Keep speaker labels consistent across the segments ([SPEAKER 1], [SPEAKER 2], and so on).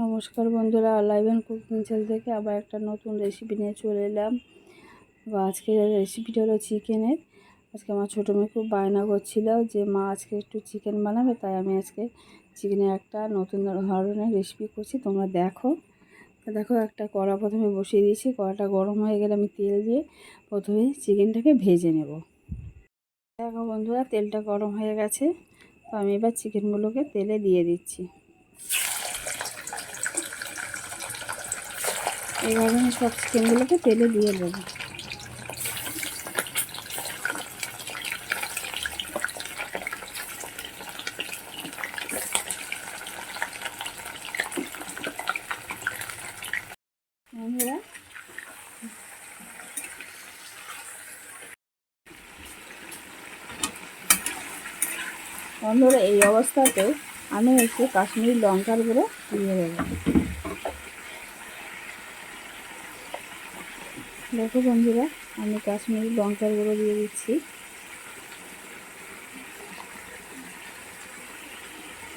[SPEAKER 1] নমস্কার বন্ধুরা live and cooking channel থেকে আবার একটা নতুন রেসিপি নিয়ে চলে এলাম। বা আজকের রেসিপিটা হলো চিকেনের আজকে আমার ছোটো মেয়ে খুব বায়না করছিল যে, মা, আজকে একটু চিকেন বানাবে। তাই আমি আজকে চিকেনের একটা নতুন ধরনের রেসিপি করছি, তোমরা দেখো। দেখো, একটা কড়া প্রথমে বসিয়ে দিয়েছি। কড়াটা গরম হয়ে গেলে আমি তেল দিয়ে প্রথমে চিকেনটাকে ভেজে নেব। দেখো বন্ধুরা, তেলটা গরম হয়ে গেছে। তো আমি এবার চিকেনগুলোকে তেলে দিয়ে দিচ্ছি। এইভাবে আমি সব চিকেনগুলোকে তেলে দিয়ে দেবো। বন্ধুরা বন্ধুরা, এই অবস্থাতে আমি একটু কাশ্মীরি লঙ্কার গুঁড়ো দিয়ে দেবো। দেখো বন্ধুরা, আমি কাশ্মীরি লঙ্কার গুঁড়ো দিয়ে দিচ্ছি।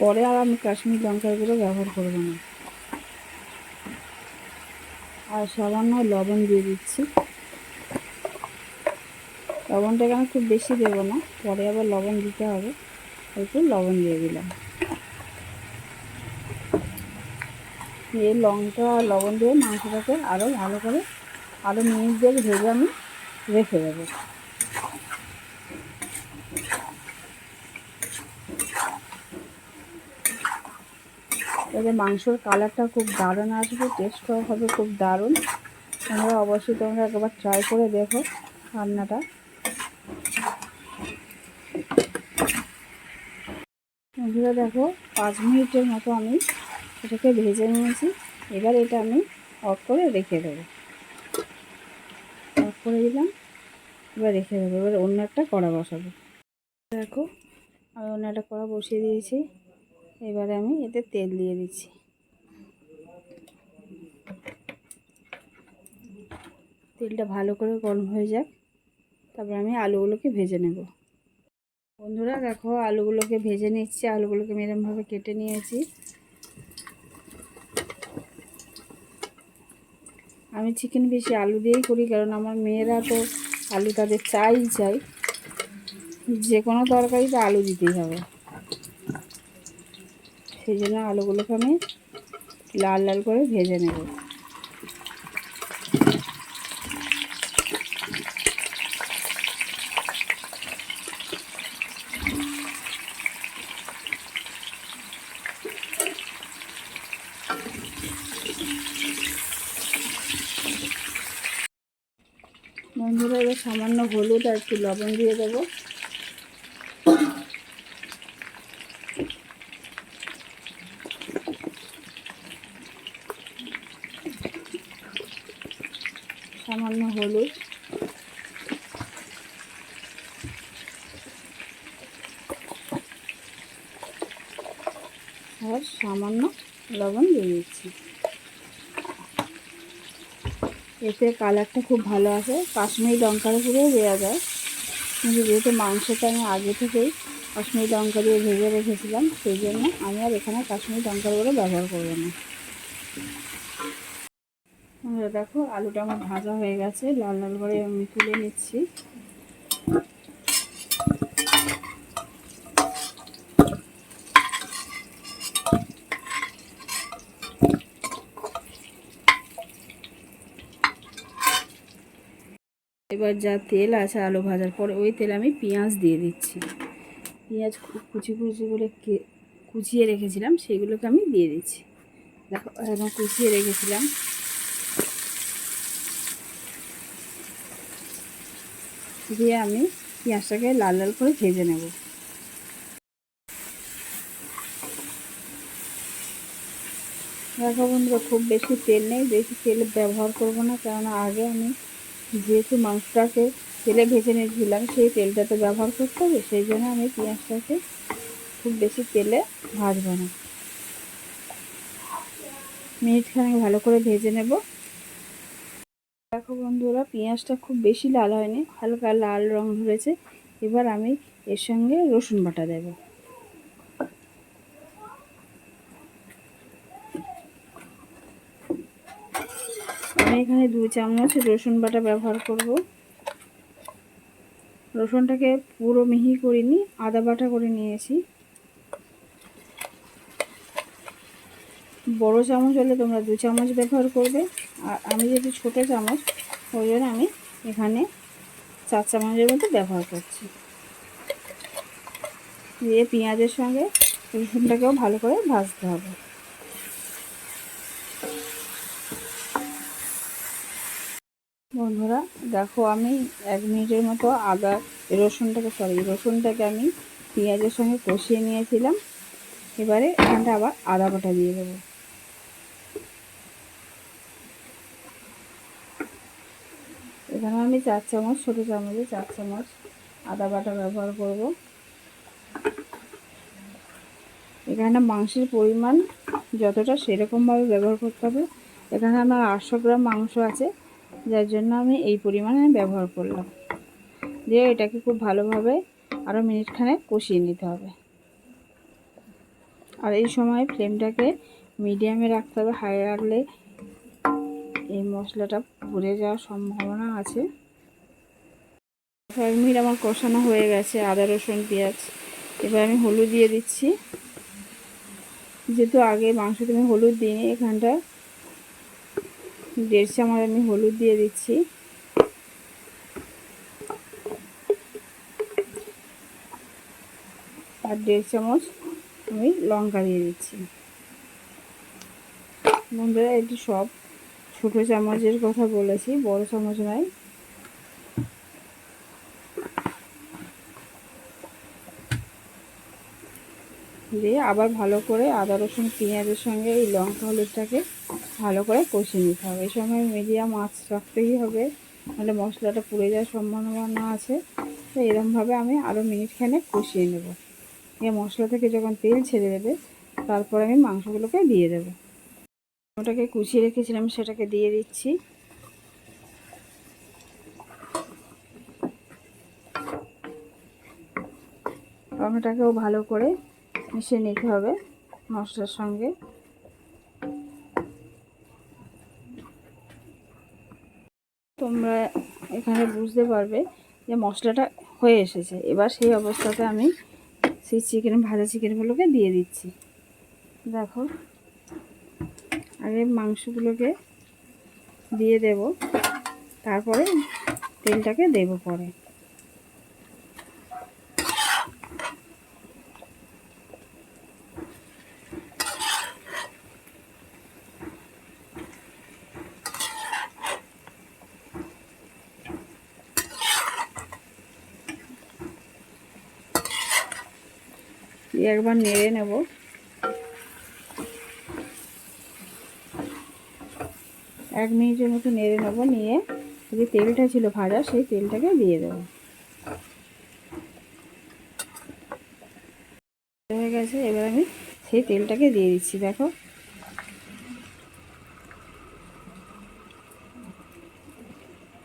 [SPEAKER 1] পরে আর আমি কাশ্মীরি লঙ্কার গুঁড়ো ব্যবহার করব না। আর সামান্য লবণ দিয়ে দিচ্ছি। লবণটা কেন খুব বেশি দেবো না, পরে আবার লবণ দিতে হবে। একটু লবণ দিয়ে দিলাম। এই লঙ্কা লবণ দিয়ে মাংসটাকে আরও ভালো করে আরও মিনিট দিয়ে ভেজে আমি রেখে দেবো। এতে মাংসর কালারটা খুব দারুণ আসবে টেস্টও হবে খুব দারুণ। তোমরা অবশ্যই তোমরা একবার ট্রাই করে দেখো রান্নাটা। বন্ধুরা দেখো, পাঁচ মিনিটের মতো আমি এটাকে ভেজে নিয়েছি। এবার এটা আমি অফ করে রেখে দেবো। করে দিলাম। এবার রেখে দেবো। এবার অন্য একটা কড়া বসাবো। দেখো, আমি অন্য একটা কড়া বসিয়ে দিয়েছি। এবারে আমি এতে তেল দিয়ে দিচ্ছি। তেলটা ভালো করে গরম হয়ে যাক। তারপর আমি আলুগুলোকে ভেজে নেব। বন্ধুরা, দেখো, আলুগুলোকে ভেজে নিচ্ছি। আলুগুলোকে এরমভাবে কেটে নিয়েছি। আমি চিকেন বেশি আলু দিয়েই করি, কারণ আমার মেয়েরা তো আলু তাদের চাই চাই। যে কোনো তরকারিতে আলু দিতেই হবে। সেই জন্য আলুগুলোকে আমি লাল লাল করে ভেজে নেব বন্ধুরা এবার সামান্য হলুদ আর একটু লবণ দিয়ে দেবো। সামান্য হলুদ। আর সামান্য লবণ দিয়ে দিচ্ছি। এতে কালারটা খুব ভালো আসে। কাশ্মীরি লঙ্কার উপরেও দেওয়া যায়। কিন্তু যেহেতু মাংসটা আমি আগে থেকেই কাশ্মীর লঙ্কা দিয়ে ভেজে রেখেছিলাম, সেই জন্য আমি আর এখানে কাশ্মীর লঙ্কার গুঁড়ো ব্যবহার করব না। দেখো, আলুটা আমার ভাজা হয়ে গেছে, লাল লাল করে আমি তুলে নিচ্ছি। এবার যা তেল আছে আলু ভাজার পরে ওই তেল আমি পেঁয়াজ দিয়ে দিচ্ছি। পেঁয়াজ কুচি কুচি করে কুচিয়ে রেখেছিলাম সেগুলোকে আমি দিয়ে দিচ্ছি। দেখো কুচিয়ে রেখেছিলাম। দিয়ে আমি পেঁয়াজটাকে লাল লাল করে ভেজে নেব। দেখো বন্ধুরা, খুব বেশি তেল নেই, বেশি তেল ব্যবহার করব না, কেননা আগে আমি যেহেতু মাংসটাকে তেলে ভেজে নিয়েছিলাম, সেই তেলটা তো ব্যবহার করতে হবে, সেই জন্য আমি পেঁয়াজটাকে খুব বেশি তেলে ভাজবো না। মিনিটখানে ভালো করে ভেজে নেব। দেখো বন্ধুরা, পেঁয়াজটা খুব বেশি লাল হয়নি, হালকা লাল রং ধরেছে। এবার আমি এর সঙ্গে রসুন বাটা দেব। আমি এখানে দু চামচ রসুন বাটা ব্যবহার করব। রসুনটাকে পুরো মিহি করিনি আদা বাটা করে নিয়েছি। বড় চামচ হলে তোমরা দু চামচ ব্যবহার করবে। আর আমি যেহেতু ছোটো চামচ, ওই জন্য আমি এখানে চার চামচের মতো ব্যবহার করছি। দিয়ে পেঁয়াজের সঙ্গে রসুনটাকেও ভালো করে ভাজতে হবে। বন্ধুরা, দেখো আমি এক মিনিটের মতো আদা রসুনটাকে সরি রসুনটাকে আমি পেঁয়াজের সঙ্গে কষিয়ে নিয়েছিলাম। এবারে এখানটা আবার আদা বাটা দিয়ে দেবো। এখানে আমি চার চামচ, ছোটো চামচে চার চামচ আদা বাটা ব্যবহার করব। এখানে মাংসের পরিমাণ যতটা সেরকমভাবে ব্যবহার করতে হবে। এখানে আমার আটশো গ্রাম মাংস আছে। যার জন্য আমি এই পরিমাণে ব্যবহার করলাম। দিয়ে এটাকে খুব ভালোভাবে আরও মিনিটখানে কষিয়ে নিতে হবে। আর এই সময় ফ্লেমটাকে মিডিয়ামে রাখতে হবে। হাই রাখলে এই মশলাটা পুড়ে যাওয়ার সম্ভাবনা আছে। এক মিনিট আমার কষানো হয়ে গেছে, আদা, রসুন, পেঁয়াজ। এবার আমি হলুদ দিয়ে দিচ্ছি। যেহেতু আগে মাংস তুমি হলুদ দিইনি, এখানটা দেড় চামচ আমি হলুদ দিয়ে দিচ্ছি। আর দেড় চামচ আমি লঙ্কা দিয়ে দিচ্ছি। বন্ধুরা এটি সব। ছোটো চামচের কথা বলেছি, বড় চামচ নয়। দিয়ে আবার ভালো করে আদা, রসুন, পেঁয়াজের সঙ্গে এই লঙ্কা হলুদটাকে ভালো করে কষিয়ে নিতে হবে। এই সময় মিডিয়াম মাছ রাখতেই হবে, নাহলে মশলাটা পুড়ে যাওয়ার সম্ভাবনা আছে। তো এরমভাবে আমি আরও মিনিটখানে কষিয়ে নেব। এ মশলা থেকে যখন তেল ছেড়ে দেবে, তারপর আমি মাংসগুলোকে দিয়ে দেবো। ওটাকে কুচিয়ে রেখেছিলাম, সেটাকে দিয়ে দিচ্ছি। টমেটোকেও ভালো করে মিশিয়ে নিতে হবে মশলার সঙ্গে তোমরা এখানে বুঝতে পারবে যে মশলাটা হয়ে এসেছে। এবার সেই অবস্থাতে আমি সেই চিকেন ভাজা চিকেনগুলোকে দিয়ে দিচ্ছি। দেখো আগে মাংসগুলোকে দিয়ে দেব, তারপরে তেলটাকে দেব পরে। একবার নেড়ে নেব। এক মিনিটের মতো নেড়ে নেব, নিয়ে যে তেলটা ছিল ভাজা, সেই তেলটাকে দিয়ে দেব। হয়ে গেছে, এবার আমি সেই তেলটাকে দিয়ে দিচ্ছি, দেখো।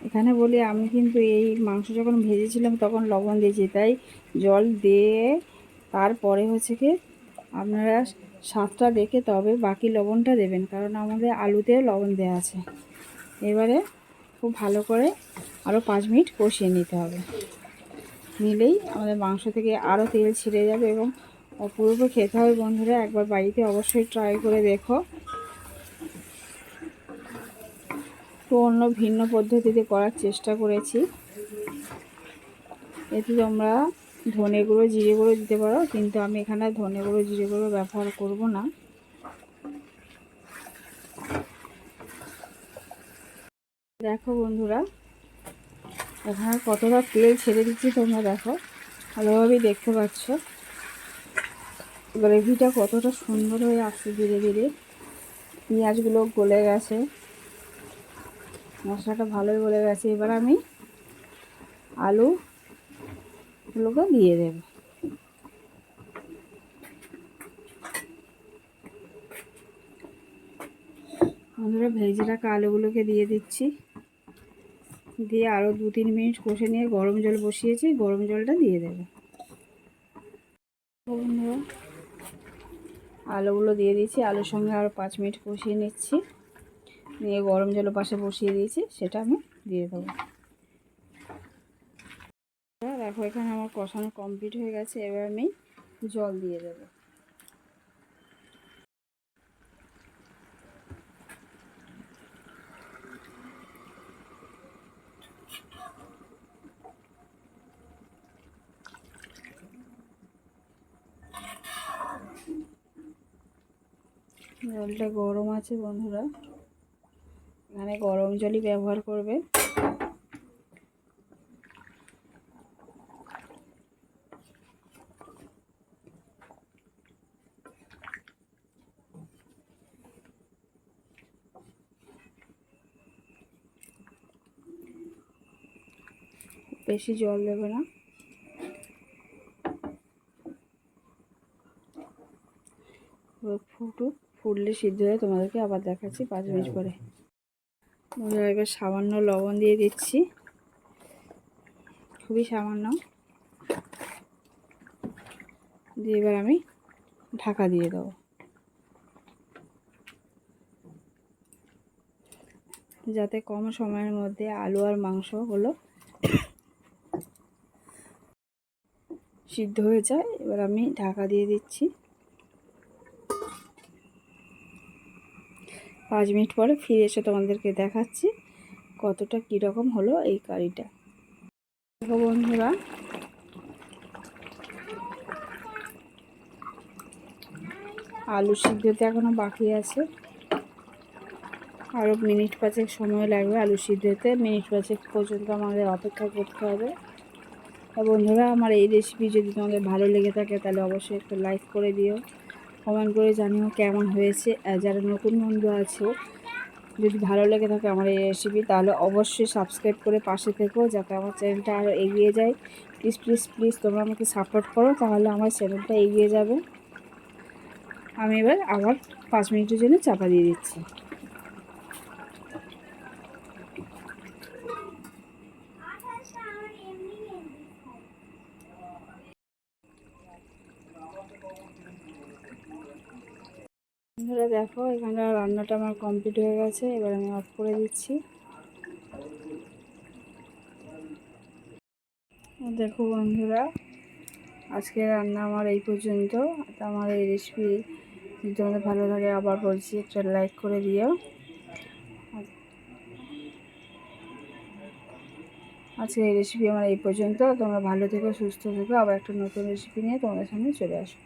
[SPEAKER 1] এখানে বলি, আমি কিন্তু এই মাংস যখন ভেজেছিলাম, তখন লবণ দিয়েছি, তাই জল দিয়ে তারপরে হচ্ছে কি আপনারা স্বাদটা দেখে তবে বাকি লবণটা দেবেন, কারণ আমাদের আলুতে লবণ দেওয়া আছে। এবারে খুব ভালো করে আরও পাঁচ মিনিট কষিয়ে নিতে হবে। নিলেই আমাদের মাংস থেকে আরও তেল ছিঁড়ে যাবে এবং অপূর্ব খেতে হবে বন্ধুরা, একবার বাড়িতে অবশ্যই ট্রাই করে দেখো। তো অন্য ভিন্ন পদ্ধতিতে করার চেষ্টা করেছি। এতে তোমরা ধনে গুঁড়ো, জিরে গুঁড়ো দিতে পারো, কিন্তু আমি এখানে ধনে গুঁড়ো, জিরে গুঁড়ো ব্যবহার করব না। দেখো বন্ধুরা, এখানে কতটা তেল ছেড়ে দিচ্ছি তোমরা দেখো, ভালোভাবেই দেখতে পাচ্ছ। গ্রেভিটা কতটা সুন্দর হয়ে আসছে ধীরে ধীরে। পেঁয়াজগুলো গলে গেছে, মশলাটা ভালোই গলে গেছে। এবার আমি আলু গুলোকে দিয়ে দেব। বন্ধুরা ভেজে রাখা আলুগুলোকে দিয়ে দিচ্ছি। দিয়ে আরও দু তিন মিনিট কষে নিয়ে গরম জল বসিয়েছি, গরম জলটা দিয়ে দেবে। আলুগুলো দিয়ে দিয়েছি, আলুর সঙ্গে আরও পাঁচ মিনিট কষিয়ে নিচ্ছি। নিয়ে গরম জল পাশে বসিয়ে দিয়েছি, সেটা আমি দিয়ে দেবো। দেখো, এখানে আমার কষানো কমপ্লিট হয়ে গেছে। এবার আমি জল দিয়ে দেবো। জলটা গরম আছে, বন্ধুরা। এখানে গরম জলই ব্যবহার করবে। বেশি জল দেবে না। ফুটুক, ফুটলে সিদ্ধ হয়ে তোমাদেরকে আবার দেখাচ্ছি পাঁচ মিনিট পরে। বন্ধুরা, এবার সামান্য লবণ দিয়ে দিচ্ছি। খুবই সামান্য। দিয়ে এবার আমি ঢাকা দিয়ে দেবো। যাতে কম সময়ের মধ্যে আলু আর মাংস সিদ্ধ হয়ে যায়, এবার আমি ঢাকা দিয়ে দিচ্ছি। পাঁচ মিনিট পরে ফিরে এসে তোমাদেরকে দেখাচ্ছি কতটা কীরকম হলো এই কারিটা। দেখো বন্ধুরা, আলু সিদ্ধতে এখনও বাকি আছে। আরও মিনিট পাঁচেক সময় লাগবে আলু সিদ্ধতে, মিনিট পাঁচেক পর্যন্ত আমাদের অপেক্ষা করতে হবে। বন্ধুরা, আমার এই রেসিপি যদি তোমাদের ভালো লেগে থাকে, তাহলে অবশ্যই একটু লাইক করে দিও। কমেন্ট করে জানিও কেমন হয়েছে। যারা নতুন বন্ধু আছো, যদি ভালো লেগে থাকে আমার এই রেসিপি তাহলে অবশ্যই সাবস্ক্রাইব করে পাশে থেকো, যাতে আমার চ্যানেলটা আরও এগিয়ে যায়। প্লিজ প্লিজ প্লিজ তোমরা আমাকে সাপোর্ট করো, তাহলে আমার চ্যানেলটা এগিয়ে যাবে। আমি এবার আবার পাঁচ মিনিটের জন্য চাপা দিয়ে দিচ্ছি বন্ধুরা দেখো, এখানে রান্নাটা আমার কমপ্লিট হয়ে গেছে, এবার আমি অফ করে দিচ্ছি। দেখো বন্ধুরা, আজকে রান্না আমার এই পর্যন্ত। আমার এই রেসিপি যদি তোমাদের ভালো লাগে আবার বলছি, একটা লাইক করে দিও। আজকে এই রেসিপি আমার এই পর্যন্ত। তোমরা ভালো থেকো, সুস্থ থেকো। আবার একটা নতুন রেসিপি নিয়ে তোমাদের সামনে চলে আসো